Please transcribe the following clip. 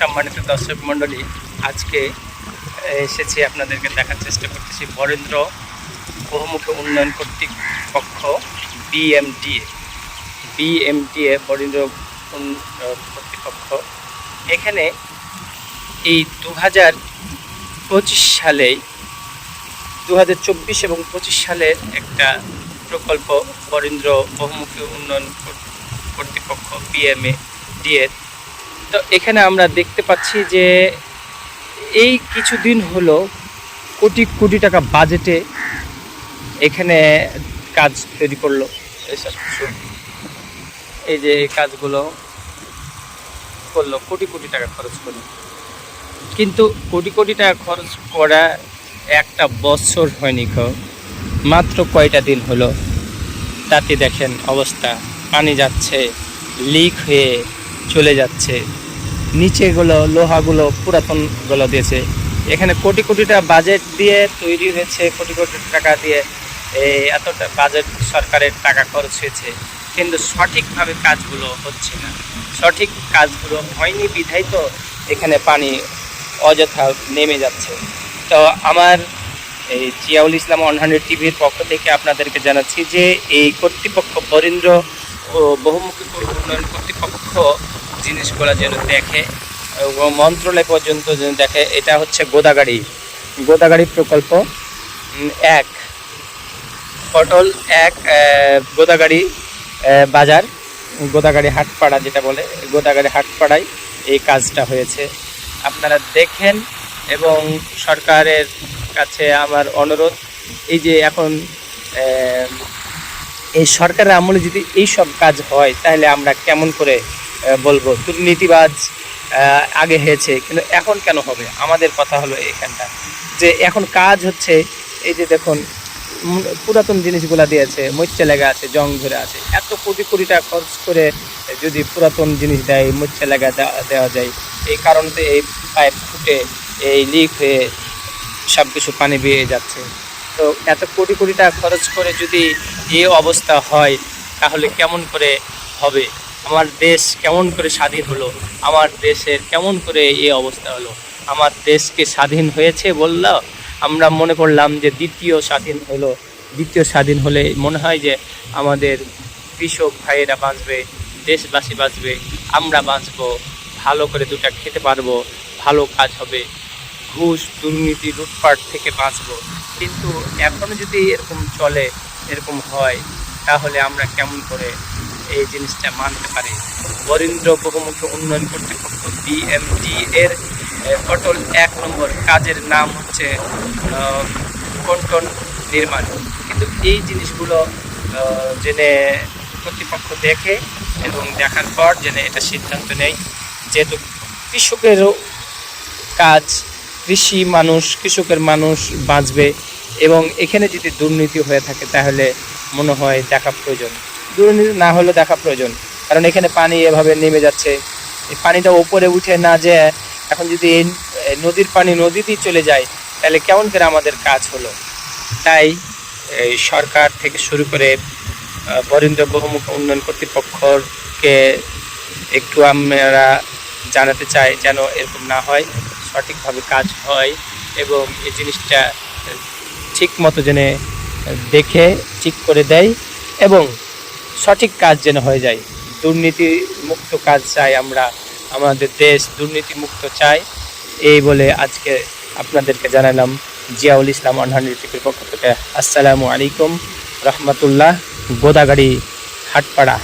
সম্মানিত দর্শক মণ্ডলী, আজকে এসেছি আপনাদেরকে দেখার চেষ্টা করতেছি বরেন্দ্র বহুমুখী উন্নয়ন কর্তৃপক্ষ বিএমডিএ। বিএমডিএ, বরেন্দ্র কর্তৃপক্ষ। এখানে এই দু হাজার পঁচিশ সালেই দু হাজার চব্বিশ এবং পঁচিশ সালের একটা প্রকল্প বরেন্দ্র বহুমুখী উন্নয়ন কর্তৃপক্ষ বিএমএ ডিএর তো এখানে আমরা দেখতে পাচ্ছি যে এই কিছুদিন হলো কোটি কোটি টাকা বাজেটে এখানে কাজ তৈরি করল। এই যে কাজগুলো করল, কোটি কোটি টাকা খরচ করল। কিন্তু কোটি কোটি টাকা খরচ করা একটা বছর হয়নি মাত্র কয়টা দিন হলো? তাতে দেখেন অবস্থা, পানি যাচ্ছে লিক হয়ে চলে যাচ্ছে। নিচেগুলো লোহাগুলো পুরাতনগুলো দিয়েছে। এখানে কোটি কোটিটা বাজেট দিয়ে তৈরি হয়েছে, কোটি কোটি টাকা দিয়ে। এতটা বাজেট সরকারের টাকা খরচ হয়েছে। কিন্তু সঠিকভাবে কাজগুলো হচ্ছে না। সঠিক কাজগুলো হয়নি বিধায় তো এখানে পানি অযথা নেমে যাচ্ছে। তো আমার এই জিয়াউল ইসলাম ওয়ান হান্ড্রেড টিভির পক্ষ থেকে আপনাদেরকে জানাচ্ছি যে এই কর্তৃপক্ষ বরেন্দ্র ও বহুমুখী উন্নয়ন কর্তৃপক্ষ জিনিসগুলো যেন দেখে মন্ত্রণালয় পর্যন্ত যেন দেখে, এটা হচ্ছে গোদাগাড়ি। গোদাগাড়ি প্রকল্প। এক। পটল এক গোদাগাড়ি বাজার। গোদাগাড়ি হাটপাড়া যেটা বলে, গোদাগাড়ি হাটপাড়ায় এই কাজটা হয়েছে। আপনারা দেখেন এবং সরকারের কাছে আমার অনুরোধ, এই যে এখন এই সরকারের আমলে যদি এই সব কাজ হয়, তাহলে আমরা কেমন করে বলব, দুর্নীতিবাজ আগে হয়েছে, কিন্তু এখন কেন হবে? আমাদের কথা হলো এখানটা। যে এখন কাজ হচ্ছে, এই যে দেখুন পুরাতন জিনিসগুলা দিয়েছে, মরিচা লেগা আছে, জং ধরে আছে। এত কোটি কোটি টাকা খরচ করে যদি পুরাতন জিনিস দেয়, মরিচা লেগা দেওয়া- যায়, এই কারণে এই পাইপ ফুটে, এই লিক হয়ে সব কিছু পানি বেরিয়ে যাচ্ছে। তো এত কোটি কোটি টাকা খরচ করে যদি এই অবস্থা হয়, তাহলে কেমন করে হবে? আমার দেশ কেমন করে স্বাধীন হলো? আমার দেশের কেমন করে এই অবস্থা হলো? আমার দেশকে স্বাধীন হয়েছে বলল? আমরা মনে করলাম যে দ্বিতীয় স্বাধীন হলো। দ্বিতীয় স্বাধীন হলে মনে হয় যে আমাদের কৃষক ভাইয়েরা বাঁচবে, দেশবাসী বাঁচবে, আমরা বাঁচবো, ভালো করে দুটা খেতে পারব, ভালো কাজ হবে, ঘুষ, দুর্নীতি, লুটপাট থেকে বাঁচবো। কিন্তু এখনও যদি এরকম চলে, এরকম হয়, তাহলে আমরা কেমন করে এই জিনিসটা মানতে পারে। বরেন্দ্র বহুমুখী উন্নয়ন কর্তৃপক্ষ বিএমডি এর অটল এক নম্বর কাজের নাম হচ্ছে কন্টন নির্মাণ। কিন্তু এই জিনিসগুলো জেনে কর্তৃপক্ষ দেখে এবং দেখার পর জেনে এটা সিদ্ধান্ত নেয়। যেহেতু কৃষকেরও কাজ, কৃষি মানুষ, কৃষকের মানুষ বাঁচবে এবং এখানে যদি দুর্নীতি হয়ে থাকে তাহলে মনে হয় দেখা প্রয়োজন। দুর্নীতি না হলে দেখা প্রয়োজন। কারণ এখানে পানি এভাবে নেমে যাচ্ছে। এই পানিটা উপরে উঠে না যে এখন যদি এই নদীর পানি নদীতেই চলে যায়, তাহলে কেমন করে আমাদের কাজ হলো? তাই এই সরকার থেকে শুরু করে বরেন্দ্র বহুমুখ উন্নয়ন কর্তৃপক্ষকে একটু আমরা জানাতে চাই যেন এরকম না হয়, সঠিকভাবে কাজ হয় এবং এই জিনিসটা ঠিক মতো যেন দেখে, ঠিক করে দেয় এবং সঠিক কাজ যেন হয়ে যায়। দুর্নীতি মুক্ত কাজ চাই আমরা, আমাদের দেশ দুর্নীতি মুক্ত চাই। এই বলে আজকে আপনাদেরকে জানালাম জিয়াউল ইসলাম টিভির পক্ষ থেকে। আসসালামু আলাইকুম, রহমতুল্লাহ, গোদাগাড়ি, হাটপাড়া।